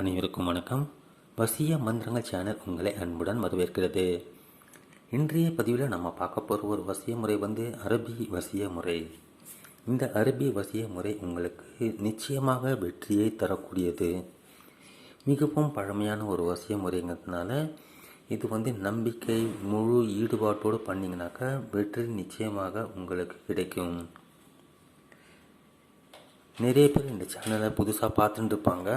அனைவருக்கும் வணக்கம். வசிய மந்திரங்கள் சேனல் உங்களை அன்புடன் வரவேற்கிறது. இன்றைய பதிவில் நம்ம பார்க்க போகிற ஒரு வசிய முறை வந்து அரபி வசிய முறை. இந்த அரபி வசிய முறை உங்களுக்கு நிச்சயமாக வெற்றியை தரக்கூடியது. மிகவும் பழமையான ஒரு வசிய முறைங்கிறதுனால இது வந்து நம்பிக்கை முழு ஈடுபாட்டோடு பண்ணிங்கனாக்கா வெற்றி நிச்சயமாக உங்களுக்கு கிடைக்கும். நிறைய பேர் இந்த சேனலை புதுசாக பார்த்துட்டு இருப்பாங்க.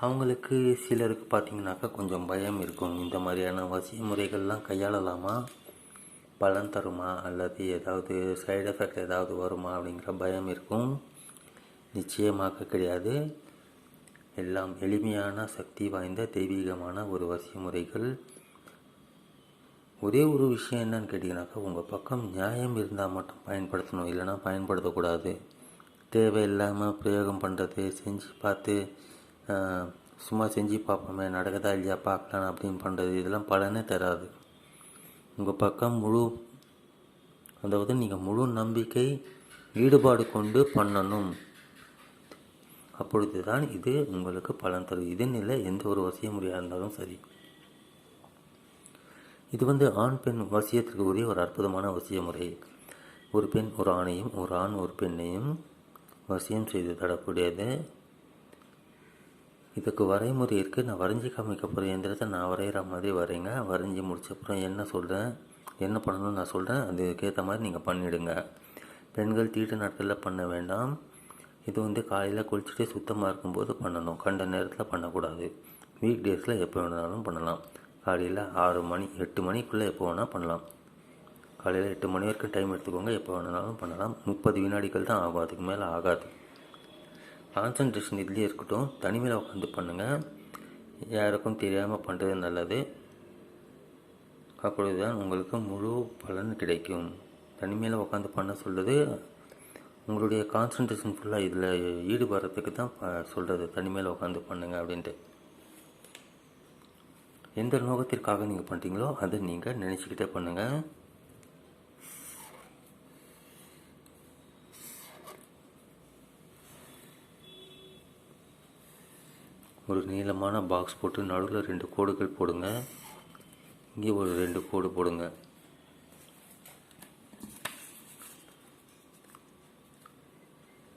அவங்களுக்கு சிலருக்கு பார்த்திங்கனாக்கா கொஞ்சம் பயம் இருக்கும். இந்த மாதிரியான வசி முறைகள்லாம் கையாளலாமா? பலன் தருமா? அல்லது ஏதாவது சைடு எஃபெக்ட் ஏதாவது வருமா? அப்படிங்கிற பயம் இருக்கும். நிச்சயமாக கிடையாது. எல்லாம் எளிமையான சக்தி வாய்ந்த தெய்வீகமான ஒரு வசிய முறைகள். ஒரே ஒரு விஷயம் என்னன்னு கேட்டிங்கனாக்கா உங்கள் பக்கம் நியாயம் இருந்தால் மட்டும் பயன்படுத்தணும். இல்லைன்னா பயன்படுத்தக்கூடாது. தேவையில்லாமல் பிரயோகம் பண்ணுறது செஞ்சு பார்த்து சும்மா செஞ்சு பார்ப்போமே நடக்குதா இல்லையா பார்க்கலாம் அப்படின்னு பண்ணுறது இதெல்லாம் பலனே தராது. உங்கள் பக்கம் முழு அதாவது நீங்கள் முழு நம்பிக்கை ஈடுபாடு கொண்டு பண்ணணும். அப்பொழுது தான் இது உங்களுக்கு பலன் தரும். இதுன்னு இல்லை எந்த ஒரு வசிய முறையாக இருந்தாலும் சரி. இது வந்து ஆண் பெண் வசியத்திற்கு உரிய ஒரு அற்புதமான வசிய முறை ஒரு பெண் ஒரு ஆணையும் ஒரு ஆண் ஒரு பெண்ணையும் வசியம் செய்து தரக்கூடியது. இதுக்கு வரைமுறை இருக்குது நான் வரைஞ்சி காமிக்க போகிற எந்திரத்தை நான் வரைகிற மாதிரி வரைங்க. வரைஞ்சி முடிச்ச அப்புறம் என்ன சொல்கிறேன் என்ன பண்ணணும்னு நான் சொல்கிறேன் அதுக்கேற்ற மாதிரி நீங்கள் பண்ணிவிடுங்க பெண்கள் தீட்டு நாட்களில் பண்ண வேண்டாம். இது வந்து காலையில் குளிச்சுட்டு சுத்தமாக இருக்கும்போது பண்ணணும். கண்ட நேரத்தில் பண்ணக்கூடாது. வீக் டேஸில் எப்போ வேணாலும் பண்ணலாம். காலையில் ஆறு மணி எட்டு மணிக்குள்ளே எப்போ வேணால் பண்ணலாம். காலையில் எட்டு மணி வரைக்கும் டைம் எடுத்துக்கோங்க. எப்போ வேணாலும் பண்ணலாம். முப்பது வினாடிகள் தான் ஆகும். அதுக்கு மேலே ஆகாது. கான்சன்ட்ரேஷன் இதுலேயே இருக்கட்டும். தனிமையில் உட்காந்து பண்ணுங்கள் யாருக்கும் தெரியாமல் பண்ணுறது நல்லது. அப்பொழுது தான் உங்களுக்கு முழு பலன் கிடைக்கும். தனிமையில் உட்காந்து பண்ண சொல்கிறது உங்களுடைய கான்சன்ட்ரேஷன் ஃபுல்லாக இதில் ஈடுபடுறதுக்கு தான் சொல்கிறது தனிமையில் உட்காந்து பண்ணுங்கள் அப்படின்ட்டு. எந்த நோக்கத்திற்காக நீங்கள் பண்ணுறீங்களோ அதை நீங்கள் நினச்சிக்கிட்டே பண்ணுங்கள் ஒரு நீளமான பாக்ஸ் போட்டு நடுவில் ரெண்டு கோடுகள் போடுங்க. இங்கே ஒரு ரெண்டு கோடு போடுங்க.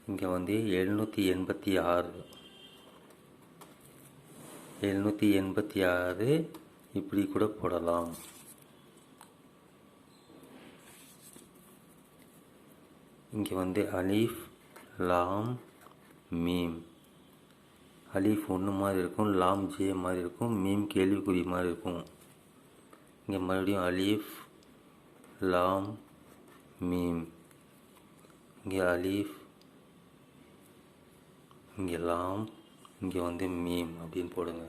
இங்கே வந்து எழுநூற்றி எண்பத்தி ஆறு. எழுநூற்றி எண்பத்தி ஆறு இப்படி கூட போடலாம். இங்கே வந்து அலீஃப் லாம் மீம். அலீஃப் ஒன்று மாதிரி இருக்கும் லாம் ஜே மாதிரி இருக்கும் மீம் கேள்விக்குறி மாதிரி இருக்கும். இங்கே மறுபடியும் அலீஃப் லாம் மீம். இங்கே அலீஃப் இங்கே லாம் இங்கே வந்து மீம் அப்படின்னு போடுங்க.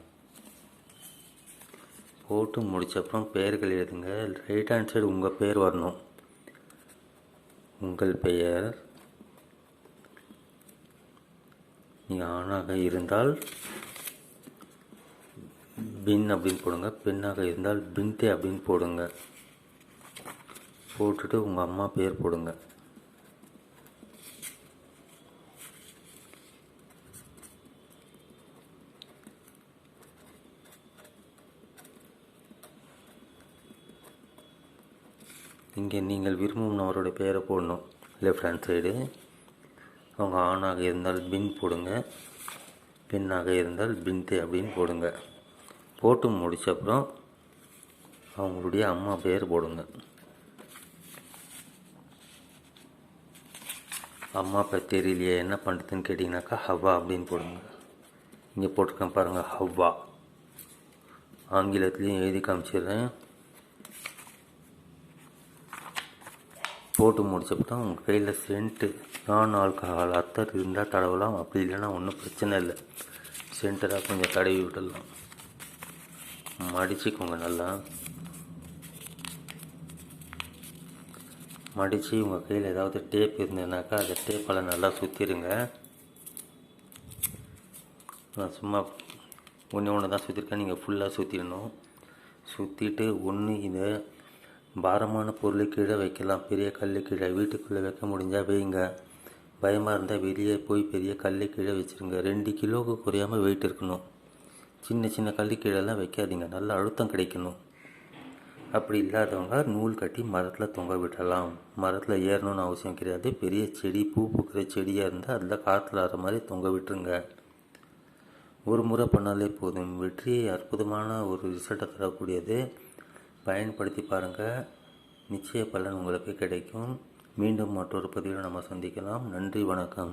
போட்டு முடிச்ச அப்புறம் பெயர்கள் எழுதுங்க. ரைட் ஹேண்ட் சைடு உங்கள் பெயர் வரணும். உங்கள் பெயர் நீங்கள் ஆணாக இருந்தால் பின் அப்படின்னு போடுங்க. பெண்ணாக இருந்தால் பின்தே அப்படின்னு போடுங்க. போட்டுட்டு உங்கள் அம்மா பேர் போடுங்க. இங்கே நீங்கள் விரும்பும் நபருடைய பெயரை போடணும். லெஃப்ட் ஹேண்ட் சைடு அவங்க ஆணாக இருந்தால் பின் போடுங்க பெண்ணாக இருந்தால் பின்தே அப்படின்னு போடுங்க. போட்டு முடித்த அப்புறம் அவங்களுடைய அம்மா பேர் போடுங்க. அம்மா பேர் தெரியலையே என்ன பண்ணுறதுன்னு கேட்டிங்கனாக்கா ஹவ்வா அப்படின்னு போடுங்க. இங்கே போட்டிருக்கேன் பாருங்கள் ஹவ்வா. ஆங்கிலத்துலேயும் எழுதி காமிச்சிடுறேன். போட்டு முடிச்சப்பதான் உங்கள் கையில் சென்ட்டு நான் ஆல்கஹால் அத்தர் இருந்தால் தடவலாம். அப்படி இல்லைன்னா ஒன்றும் பிரச்சனை இல்லை. சென்டராக கொஞ்சம் தடவி விடலாம் மடிச்சுக்கோங்க நல்லா. மடித்து உங்கள் கையில் ஏதாவது டேப் இருந்ததுனாக்கா அந்த டேப்பால் நல்லா சுற்றிடுங்க நான் சும்மா ஒன்று ஒன்று தான் சுற்றிருக்கேன் நீங்கள் ஃபுல்லாக சுற்றிடணும் சுற்றிட்டு ஒன்று இதை பாரமான பொருளை கீழே வைக்கலாம். பெரிய கல்லை கீழே வீட்டுக்குள்ளே வைக்க முடிஞ்சால் வைங்க பயமாக இருந்தால் வெளியே போய் பெரிய கல்லை கீழே வச்சுருங்க. ரெண்டு கிலோவுக்கு குறையாமல் வெயிட் இருக்கணும். சின்ன சின்ன கல்லுக்கீழெல்லாம் வைக்காதீங்க. நல்ல அழுத்தம் கிடைக்கணும். அப்படி இல்லாதவங்க நூல் கட்டி மரத்தில் தொங்க விடலாம். மரத்தில் ஏறணும்னு அவசியம் கிடையாது. பெரிய செடி பூ பூக்கிற செடியாக இருந்தால் அதில் காற்றுல ஆற மாதிரி தொங்க விட்டுருங்க. ஒரு முறை பண்ணாலே போதும். வெற்றி அற்புதமான ஒரு ரிசல்ட்டை தரக்கூடியது. பயன்படுத்தி பாருங்கள் நிச்சய பலன் உங்களுக்கு கிடைக்கும். மீண்டும் மற்றொரு பதிவில் நம்ம சந்திக்கலாம். நன்றி வணக்கம்.